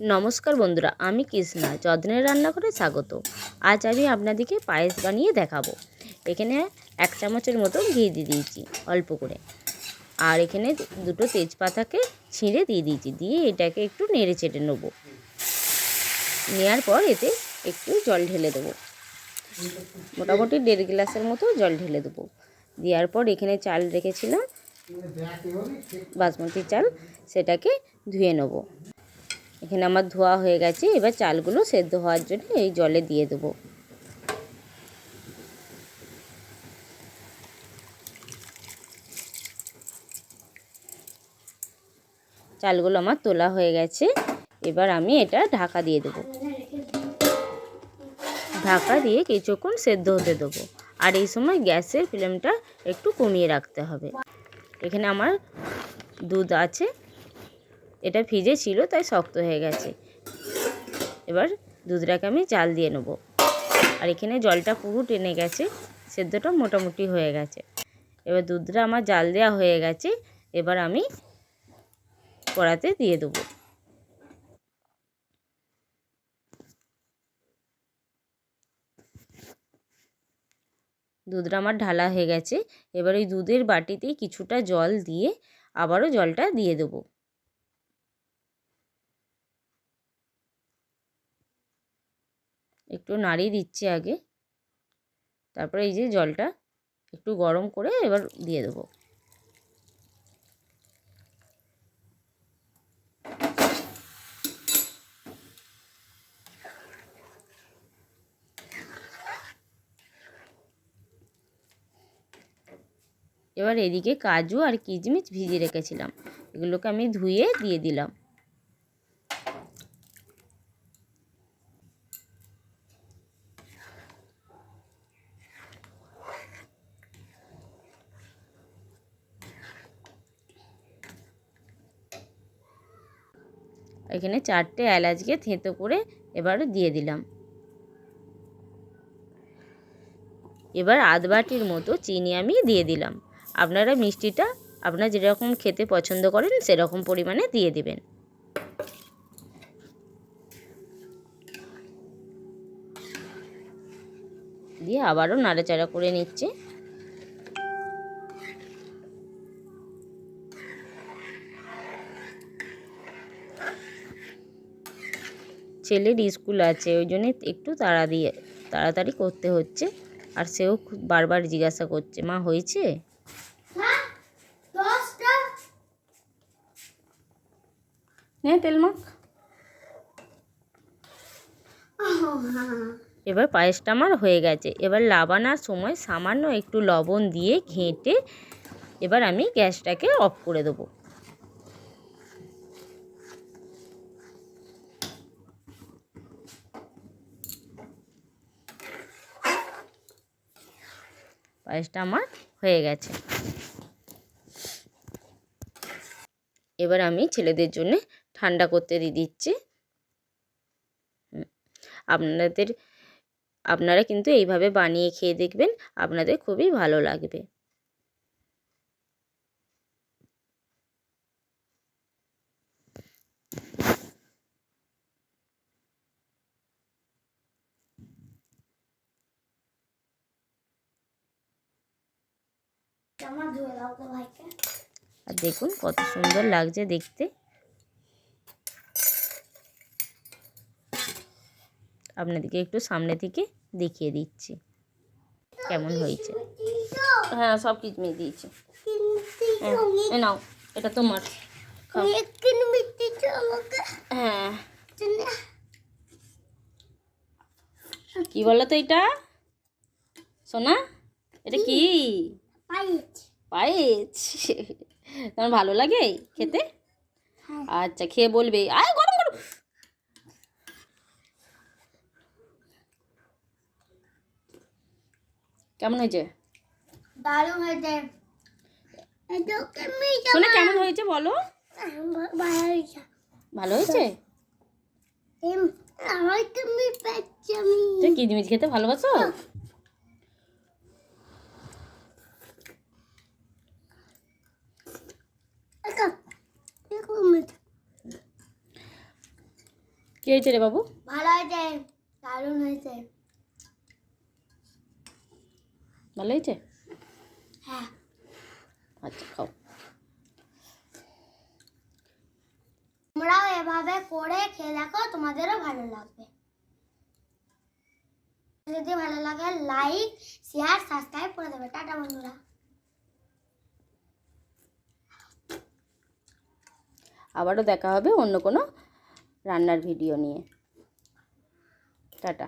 নমস্কার বন্ধুরা, আমি কৃষ্ণা। যত্নের রান্নাঘরে স্বাগত। আজ আমি আপনাদেরকে পায়েস বানিয়ে দেখাবো। এখানে এক চামচের মতো ঘি দিয়ে দিয়েছি, অল্প করে। আর এখানে দুটো তেজপাতাকে ছিঁড়ে দিয়ে দিয়েছি, দিয়ে এটাকে একটু নেড়ে চেটে নেব। নেওয়ার পর এতে একটু জল ঢেলে দেবো। মোটামুটি দেড় গ্লাসের মতো জল ঢেলে দেবো। দেওয়ার পর এখানে চাল রেখেছিলাম, বাসমতি চাল, সেটাকে ধুয়ে নেব। এখানে আমার ধোয়া হয়ে গেছে, এবার চালগুলো সেদ্ধ হওয়ার জন্য এই জলে দিয়ে দেবো। চালগুলো আমার তোলা হয়ে গেছে, এবার আমি এটা ঢাকা দিয়ে দেবো। ঢাকা দিয়ে কিছুক্ষণ সেদ্ধ হতে দেবো, আর এই সময় গ্যাসের ফ্লেমটা একটু কমিয়ে রাখতে হবে। এখানে আমার দুধ আছে এটা ভিজে ছিল, তাই শক্ত হয়ে গেছে। এবার দুধটাকে আমি জাল দিয়ে নেব। আর এখানে জলটা পুরো টেনে গেছে, সেদ্ধটা মোটামুটি হয়ে গেছে। এবার দুধটা আমার জাল দেওয়া হয়ে গেছে, এবার আমি কড়াতে দিয়ে দেবো। দুধটা আমার ঢালা হয়ে গেছে, এবার ওই দুধের বাটিতেই কিছুটা জল দিয়ে আবারও জলটা দিয়ে দেবো। একটু নাড়িয়ে দিচ্ছি আগে। তারপরে এই যে জলটা একটু গরম করে এবার দিয়ে দেবো। এবার এদিকে কাজু আর কিচমিচ ভিজিয়ে রেখেছিলাম। এগুলোকে আমি ধুয়ে দিয়ে দিলাম। এখানে চারটে এলাচকে থেঁতো করে এবার দিয়ে দিলাম। এবার আধ বাটির মতো চিনি আমি দিয়ে দিলাম। আপনারা মিষ্টিটা আপনারা যেরকম খেতে পছন্দ করেন সেরকম পরিমাণে দিয়ে দিবেন। দিয়ে আবারও নাড়াচাড়া করে নিচ্ছে। ছেলের স্কুল আছে ওই জন্যে একটু তাড়া দিয়ে তাড়াতাড়ি করতে হচ্ছে। আর সেও খুব বারবার জিজ্ঞাসা করছে মা হয়েছে? নে তেল মাখ। এবার পায়েসটা আমার হয়ে গেছে। এবার লাবানার সময় সামান্য একটু লবণ দিয়ে ঘেঁটে এবার আমি গ্যাসটাকে অফ করে দেবো। পায়েসটা আমার হয়ে গেছে। এবার আমি ছেলেদের জন্য ঠান্ডা করতে দিয়ে দিচ্ছি। আপনাদের, আপনারা কিন্তু এইভাবে বানিয়ে খেয়ে দেখবেন, আপনাদের খুবই ভালো লাগবে। আর দেখুন কত সুন্দর লাগছে দেখতে। আপনাদেরকে একটু সামনে থেকে দেখিয়ে দিচ্ছি কেমন হয়েছে। হ্যাঁ সব কিচমিচ দিয়েছি। হ্যাঁ নাও, এটা তোমার হ্যাঁ। কি বলো তো এটা? সোনা, এটা কি? পায়েস? তোমার ভালো লাগে খেতে? আচ্ছা খেয়ে বলবে। আয় গরম গরম। কেমন হয়েছে? দারুণ হয়েছে। শোনা কেমন হয়েছে বলো? ভালো হয়েছে। তুমি কিচমিচ খেতে ভালোবাসো? কে হয়েছে রে বাবু? ভালো হয়েছে দারুণ হয়েছে। ভালো হয়েছে? হ্যাঁ। আচ্ছা খাও। তোমরাও এভাবে করে খেয়ে দেখো তোমাদেরও ভালো লাগবে। যদি ভালো লাগে লাইক শেয়ার সাবস্ক্রাইব করে দেবে। টাটা বন্ধুরা। আবারও দেখা হবে অন্য কোনো রান্নার ভিডিও নিয়ে। টাটা।